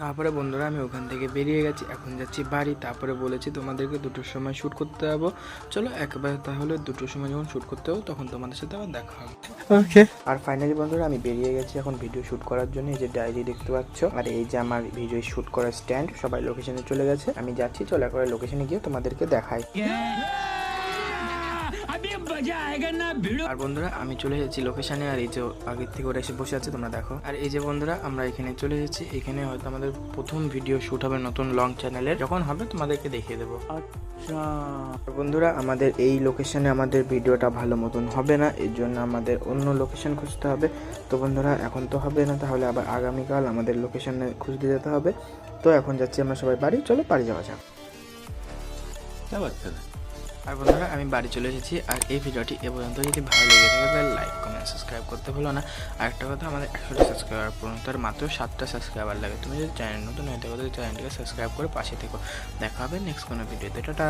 তারপরে বন্ধুরা আমি ওখান থেকে বেরিয়ে গেছি এখন যাচ্ছি বাড়ি। তারপরে বলেছি তোমাদেরকে দুটোর সময় শ্যুট করতে যাব। চলো একবারে তাহলে দুটোর সময় যখন শ্যুট করতে যাব তখন তোমাদের সাথে আবার দেখা হবে। ওকে আর ফাইনালি বন্ধুরা আমি বেরিয়ে গেছি এখন ভিডিও শ্যুট করার জন্য। এই যে ডায়েরি দেখতে পাচ্ছ আর এই যে আমার ভিডিও শ্যুট করার স্ট্যান্ড সবাই লোকেশনে চলে গেছে। আমি যাচ্ছি চলে একবার লোকেশনে গিয়ে তোমাদেরকে দেখাই। আর বন্ধুরা আমি চলে এসেছি লোকেশনে আর এই যে আগের থেকে ওরা এসে বসে আছে তোমরা দেখো। আর এই যে বন্ধুরা আমরা এখানে চলে এসেছি। এখানে হয়তো আমাদের প্রথম ভিডিও শুট হবে নতুন লং চ্যানেলের যখন হবে তোমাদেরকে দেখিয়ে দেবো। আচ্ছা। আর বন্ধুরা আমাদের এই লোকেশনে আমাদের ভিডিওটা ভালো মতন হবে না এর জন্য আমাদের অন্য লোকেশন খুঁজতে হবে। তো বন্ধুরা এখন তো হবে না তাহলে আবার আগামীকাল আমাদের লোকেশনে খুঁজতে যেতে হবে। তো এখন যাচ্ছি আমরা সবাই বাড়ি চলো বাড়ি যাওয়া যাক। আর বন্ধুরা, আমি বাড়ি চলে এসেছি, আর এই ভিডিওটি এ পর্যন্ত। যদি ভালো লেগে থাকে, তাহলে লাইক কমেন্ট সাবস্ক্রাইব করতে ভুলো না। আর একটা কথা, আমাদের একশোটা সাবস্ক্রাইবার পূরণ, তার মাত্র সাতটা সাবস্ক্রাইবার লাগে। তুমি যদি চ্যানেল নতুন হয়ে থাকো, তাহলে চ্যানেলটিকে সাবস্ক্রাইব করে পাশে থেকো। দেখা হবে নেক্সট কোনো ভিডিওতে টাটা!